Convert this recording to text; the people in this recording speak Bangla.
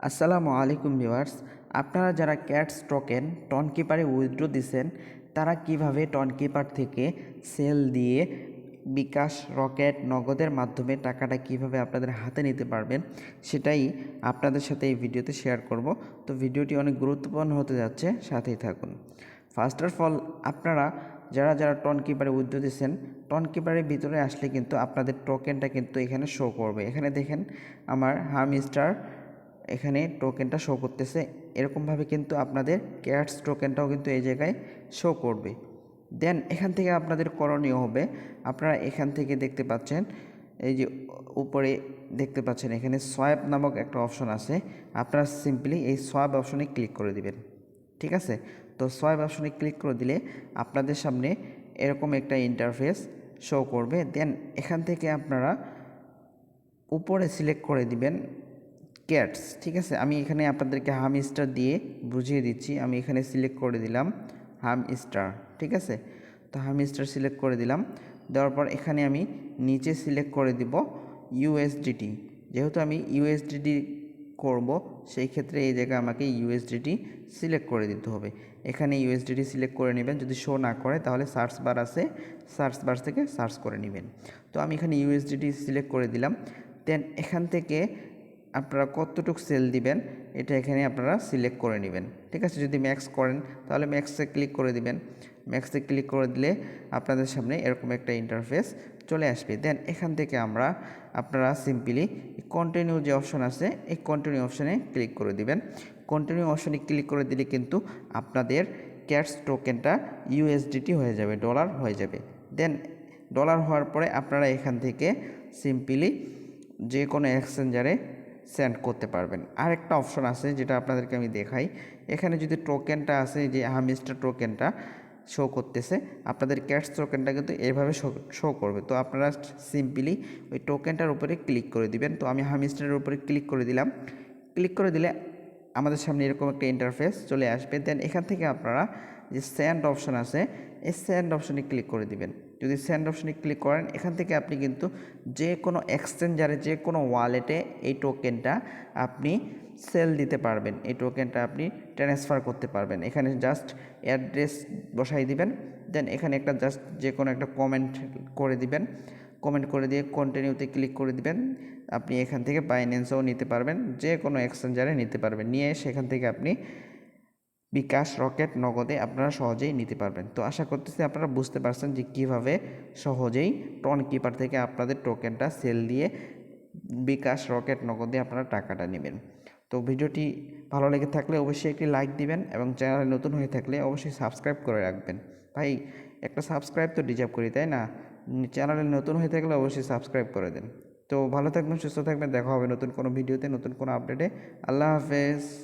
আসসালামু আলাইকুম ভিউয়ার্স, আপনারা যারা ক্যাটস টোকেন টন কিপারে উইথড্র দিছেন, তারা কীভাবে টন কিপার থেকে সেল দিয়ে বিকাশ রকেট নগদের মাধ্যমে টাকাটা কীভাবে আপনাদের হাতে নিতে পারবেন, সেটাই আপনাদের সাথে এই ভিডিওতে শেয়ার করব। তো ভিডিওটি অনেক গুরুত্বপূর্ণ হতে যাচ্ছে, সাথেই থাকুন। ফার্স্ট অফ অল, আপনারা যারা যারা টন কিপারে উইথড্র দিচ্ছেন টন কিপারের ভিতরে আসলে কিন্তু আপনাদের টোকেনটা কিন্তু এখানে শো করবে। এখানে দেখেন আমার হামিস্টার এখানে টোকেনটা শো করতেছে। এরকমভাবে কিন্তু আপনাদের ক্যাটস টোকেনটাও কিন্তু এই জায়গায় শো করবে। দেন এখান থেকে আপনাদের করণীয় হবে, আপনারা এখান থেকে দেখতে পাচ্ছেন, এই যে উপরে দেখতে পাচ্ছেন, এখানে সোয়াব নামক একটা অপশন আছে। আপনারা সিম্পলি এই সোয়াব অপশনে ক্লিক করে দিবেন। ঠিক আছে? তো সোয়াব অপশনে ক্লিক করে দিলে আপনাদের সামনে এরকম একটা ইন্টারফেস শো করবে। দেন এখান থেকে আপনারা উপরে সিলেক্ট করে দিবেন ক্যাটস ঠিক আছে? আমি এখানে আপনাদেরকে হাম স্টার দিয়ে বুঝিয়ে দিচ্ছি। আমি এখানে সিলেক্ট করে দিলাম হাম স্টার ঠিক আছে? তো হাম স্টার সিলেক্ট করে দিলাম। দেওয়ার পর এখানে আমি নিচে সিলেক্ট করে দিব ইউএসডিটি যেহেতু আমি ইউএসডিটি করব, সেই ক্ষেত্রে এই জায়গায় আমাকে ইউএসডিটি সিলেক্ট করে দিতে হবে। এখানে ইউএসডিটি সিলেক্ট করে নেবেন। যদি শো না করে, তাহলে সার্চ বার আছে। সার্চ বার থেকে সার্চ করে নেবেন। তো আমি এখানে ইউএসডিটি সিলেক্ট করে দিলাম। দেন এখান থেকে আপনারা কতটুকু সেল দিবেন, এটা এখানে আপনারা সিলেক্ট করে নেবেন। ঠিক আছে? যদি ম্যাক্স করেন, তাহলে ম্যাক্সে ক্লিক করে দিবেন। ম্যাক্সে ক্লিক করে দিলে আপনাদের সামনে এরকম একটা ইন্টারফেস চলে আসবে। দেন এখান থেকে আমরা আপনারা সিম্পলি কন্টিনিউ যে অপশন আছে, এই কন্টিনিউ অপশনে ক্লিক করে দিবেন। কন্টিনিউ অপশনে ক্লিক করে দিলে কিন্তু আপনাদের ক্যাটস টোকেনটা ইউএসডিটি হয়ে যাবে ডলার হয়ে যাবে। দেন ডলার হওয়ার পরে আপনারা এখান থেকে সিম্পলি যে কোনো এক্সচেঞ্জারে সেন্ড করতে পারবেন। আরেকটা অপশন আছে যেটা আপনাদেরকে আমি দেখাই। এখানে যদি টোকেনটা আছে যে হামিস্টার টোকেনটা শো করতেছে, আপনাদের ক্যাশ টোকেনটা কিন্তু এভাবে শো করবে। তো আপনারা সিম্পলি ওই টোকেনটার উপরে ক্লিক করে দিবেন। তো আমি হামিস্টারের উপরে ক্লিক করে দিলাম। ক্লিক করে দিলে আমাদের সামনে এরকম একটা ইন্টারফেস চলে আসবে। দেন এখান থেকে আপনারা যে স্যান্ড অপশন আছে, এই স্যান্ড অপশনে ক্লিক করে দিবেন। যদি স্যান্ড অপশনে ক্লিক করেন, এখান থেকে আপনি কিন্তু যে কোনো এক্সচেঞ্জারে যে কোনো ওয়ালেটে এই টোকেনটা আপনি সেল দিতে পারবেন। এই টোকেনটা আপনি ট্রান্সফার করতে পারবেন। এখানে জাস্ট অ্যাড্রেস বসাই দিবেন। দেন এখানে একটা জাস্ট যে কোনো একটা কমেন্ট করে দিবেন। কমেন্ট করে দিয়ে কন্টিনিউতে ক্লিক করে দিবেন। আপনি এখান থেকে বাইন্যান্সও নিতে পারবেন। যে কোনো এক্সচেঞ্জারে নিতে পারবেন। নিয়ে সেখান থেকে আপনি বিকাশ রকেট নগদে আপনারা সহজেই নিতে পারবেন। তো আশা করতেছি আপনারা বুঝতে পারছেন যে কীভাবে সহজেই টন কিপার থেকে আপনাদের টোকেনটা সেল দিয়ে বিকাশ রকেট নগদে আপনারা টাকাটা নেবেন। তো ভিডিওটি ভালো লেগে থাকলে অবশ্যই একটি লাইক দিবেন এবং চ্যানেলে নতুন হয়ে থাকলে অবশ্যই সাবস্ক্রাইব করে রাখবেন। ভাই, একটা সাবস্ক্রাইব তো ডিজার্ভ করি, তাই না? চ্যানেলে নতুন হয়ে থাকলে অবশ্যই সাবস্ক্রাইব করে দেন। তো ভালো থাকবেন, সুস্থ থাকবেন, দেখা হবে নতুন কোনো ভিডিওতে, নতুন কোনো আপডেটে। আল্লাহ হাফেজ।